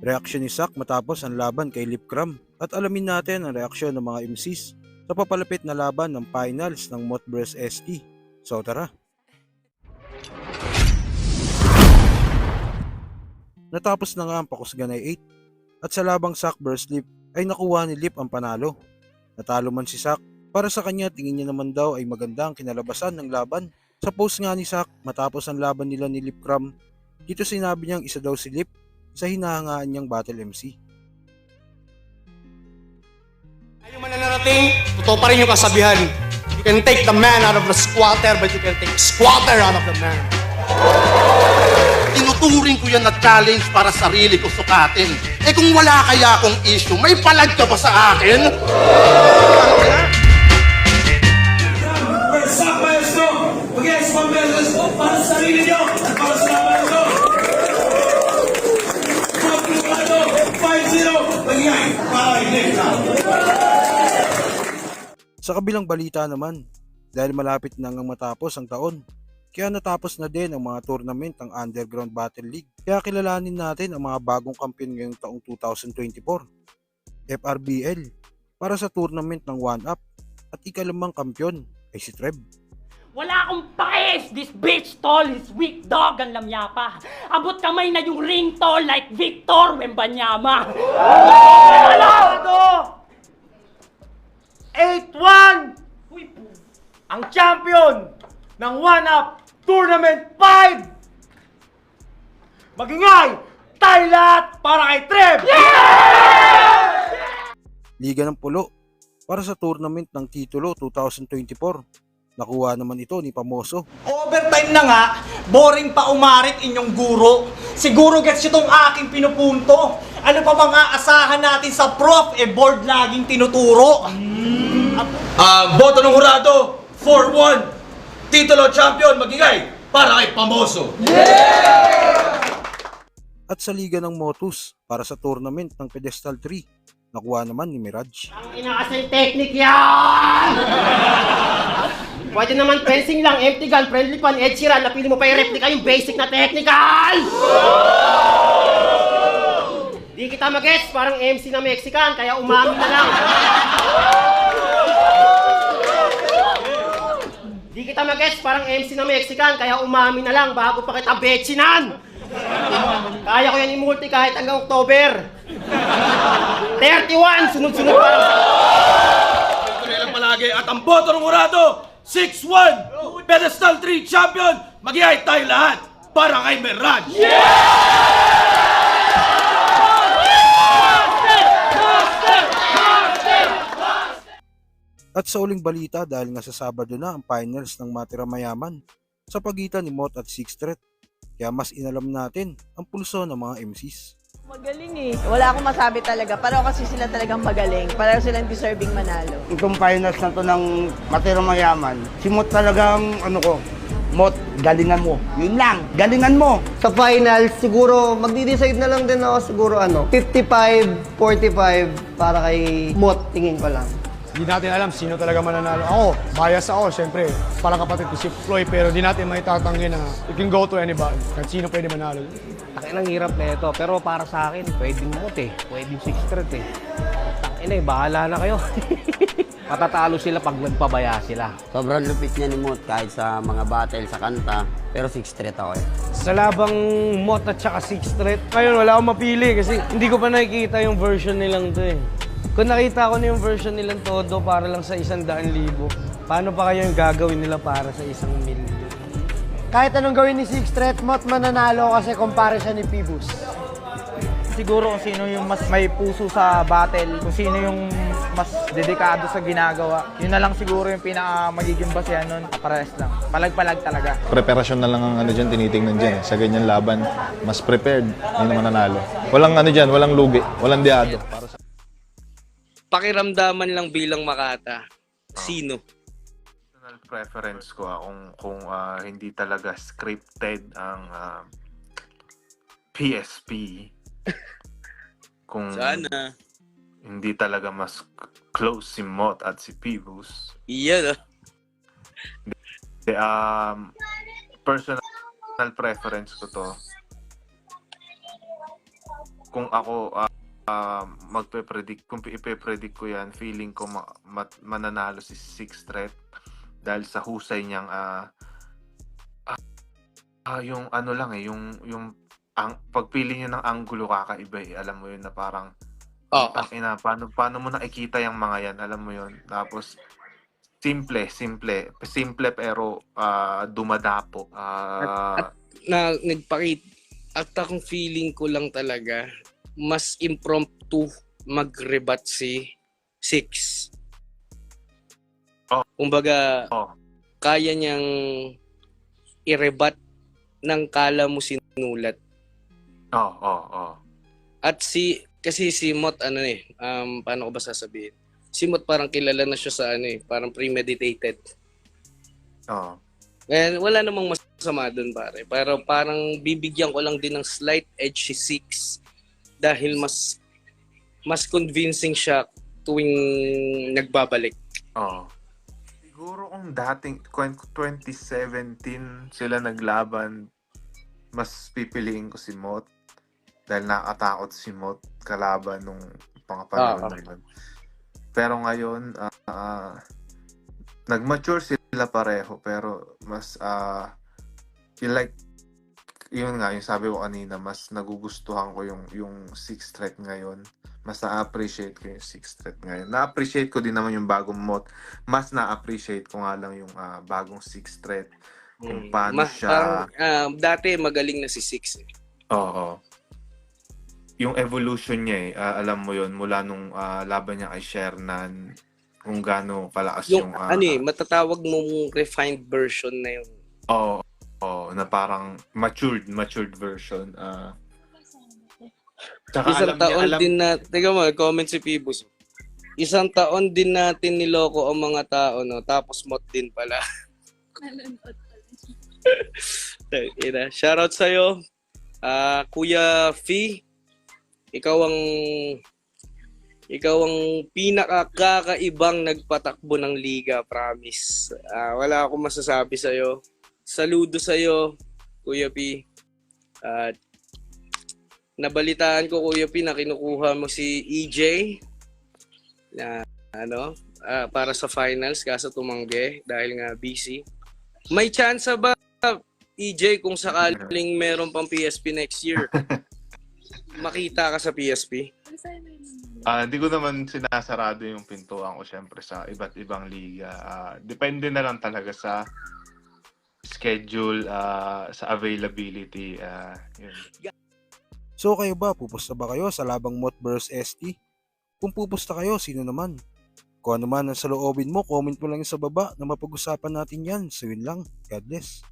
Reaksyon ni Sak matapos ang laban kay Lipcram at alamin natin ang reaksyon ng mga MCs sa papalapit na laban ng finals ng Motbres ST. So tara! Natapos na nga ang Pakusganay 8 at sa labang Sak vs Lip ay nakuha ni Lip ang panalo. Natalo man si Sak, para sa kanya tingin niya naman daw ay maganda ang kinalabasan ng laban. Sa post nga ni Sak matapos ang laban nila ni Lipcram, dito sinabi niyang isa daw si Lip sa hinahangaan niyang battle MC. Ayaw man na narating, totoo pa rin yung kasabihan. You can take the man out of the squatter, but you can take squatter out of the man. Tinuturing ko yan na challenge para sarili ko sukatin. Eh kung wala kaya akong issue, may palag ka ba sa akin? 5-0, nagyay, para ka. Sa kabilang balita naman, dahil malapit na ngang matapos ang taon, kaya natapos na din ang mga tournament ng Underground Battle League. Kaya kilalanin natin ang mga bagong kampiyon ngayong taong 2024. FRBL para sa tournament ng 1-up at ikalimang kampiyon ay si Treb. Wala akong paes! This bitch tall is weak dog ang lamya pa. Abot kamay na yung ring tall like Victor Wembanyama. Ano? 8-1 Uy, po. ang champion ng 1-up Tournament 5! Magingay! Tayo lahat para kay Trev! Liga ng Pulo para sa tournament ng titulo 2024. Nakuha naman ito ni Pamoso. Overtime na nga, boring pa umarit inyong guro. Siguro gets itong aking pinupunto. Ano pa bang aasahan natin sa prof? E board laging tinuturo. Ang boto ng hurado, 4-1. Titulo champion, magingay para kay Pamoso. At sa Liga ng Motus para sa tournament ng Pedestal 3. Nakuha naman ni Mirage. Ang inakasal technique yan! Pwede naman fencing lang, empty gun, friendly pan, Ed Sheeran, napili mo pa yung replica yung basic na technical! Di kita mag-gets, parang MC na Mexican, kaya umami na lang. Di kita mag-gets, parang MC na Mexican, kaya umami na lang bago pa kita betsinan! Kaya ko yan i-multi kahit hanggang October. 31, sunod-sunod pa lang. Tuloy lang palagi at ang boto ng hurado, 6-1. Pedestal 3 champion, magingay tayo lahat para kay Mirage. At sa uling balita dahil nga sa Sabado na ang finals ng Matira Mayaman sa pagitan ni Mot at Six Threat. Kaya mas inalam natin ang pulso ng mga MCs. Magaling eh. Wala akong masabi talaga. Pareho kasi sila talagang magaling. Pareho silang deserving manalo. itong finals na to ng Matero Mayaman, si Mot talagang, ano ko, Mot, galingan mo. Yun lang, galingan mo. Sa finals, siguro magdi-decide na lang din ako siguro ano, 55-45 para kay Mot, tingin ko lang. Hindi natin alam sino talaga mananalo. Ako, bias ako, syempre. Parang kapatid ko si Floyd, pero di natin may tatanggi na it can go to anybody. Kahit sino pwede manalo. Takin ang hirap na ito, pero para sa akin, pwedeng mot eh. Pwedeng 6 threat eh. Takin eh, bahala na kayo. Matatalo sila pag nagpabaya sila. Sobrang lupit niya ni Mot kahit sa mga battle, sa kanta. Pero 6-3 ako eh. Sa labang mot at saka 6 threat, ngayon wala akong mapili kasi hindi ko pa nakikita yung version nilang to eh. Kung nakita ko na yung version nilang todo para lang sa isang daan libo, paano pa kayo yung gagawin nila para sa isang milyon? Kahit anong gawin ni Six Threat, Mot mananalo kasi kumpare siya ni Pibus. Siguro kung sino yung mas may puso sa battle, kung sino yung mas dedikado sa ginagawa, yun na lang siguro yung pinaka magiging basehan nun. Parehas lang. Palag-palag talaga. preparasyon na lang ang ano dyan, tinitingnan dyan. eh. Sa ganyan laban, mas prepared, yun ang mananalo. Walang ano dyan, walang lugi, walang diado. Pakiramdaman lang bilang Makata. Sino? personal preference ko ah, kung kung ah, hindi talaga scripted ang ah, PSP kung Sana. hindi talaga mas close si Mot at si Pibus Iyan ah. Um, personal preference ko to kung ako ah, ah, magpe-predict, kung ipe-predict ko yan, feeling ko ma- mat- mananalo si Six Threat dahil sa husay niyang ah, ah, ah, yung ano lang eh, yung yung ang pagpili niya ng anggulo kakaiba eh. Alam mo yun na parang Oo. Ang ina, paano, paano mo nakikita yung mga yan? Alam mo yun. Tapos, simple, simple. Simple pero ah, dumadapo. Ah, na nagpakit at akong feeling ko lang talaga mas impromptu magrebat si Six. Oh. Kumbaga, kaya niyang irebat ng kala mo sinulat. Oo, oo, oo. At si, kasi si Mot, ano eh, um, paano ko ba sasabihin? Si Mot parang kilala na siya sa ano eh, parang premeditated. Oo. And wala namang masama doon pare. Pero parang bibigyan ko lang din ng slight edge si Six dahil mas mas convincing siya tuwing nagbabalik. Oo. Siguro kung dating kung 2017 sila naglaban, mas pipiliin ko si Mot dahil nakakatakot si Mot kalaban nung mga panahon Ah, na yun. Pero ngayon, ah, ah, nag-mature sila pareho pero mas ah feel like yun nga yung sabi ko kanina mas nagugustuhan ko yung yung six threat ngayon mas na-appreciate ko yung six threat ngayon na-appreciate ko din naman yung bagong mod mas na-appreciate ko nga lang yung ah, bagong six threat kung Mm. paano Ma- siya parang, ah, dati magaling na si Six. Eh. Oo. Yung evolution niya eh, ah, alam mo yon mula nung ah, laban niya kay Shernan, kung gaano kalakas yung... Yung ah, ano eh, matatawag mong refined version na yung Oo, oo, na parang matured, matured version. ah Tsaka Isang alam niya, taon alam, din na, teka mo, comment si Pibus. Isang taon din natin niloko ang mga tao, no? Tapos mot din pala. Ina, shoutout sa'yo. Ah, Kuya Fee, ikaw ang ikaw ang pinakakakaibang nagpatakbo ng liga, promise. Ah, wala akong masasabi sa'yo. Saludo sa'yo, Kuya P. At nabalitaan ko Kuya P na kinukuha mo si EJ na ano ah, para sa finals kaso tumanggi dahil nga busy. May chance ba EJ kung sakaling meron pang PSP next year? makita ka sa PSP? ah, hindi ko naman sinasarado yung pintuan ko syempre sa iba't ibang liga. Ah, depende na lang talaga sa schedule, ah, sa availability. ah, yun. So kayo ba, pupusta ba kayo sa labang Mot vs ST? Kung pupusta kayo, sino naman? Kung ano man ang saloobin mo, comment mo lang sa baba na mapag-usapan natin yan. So yun lang. God bless.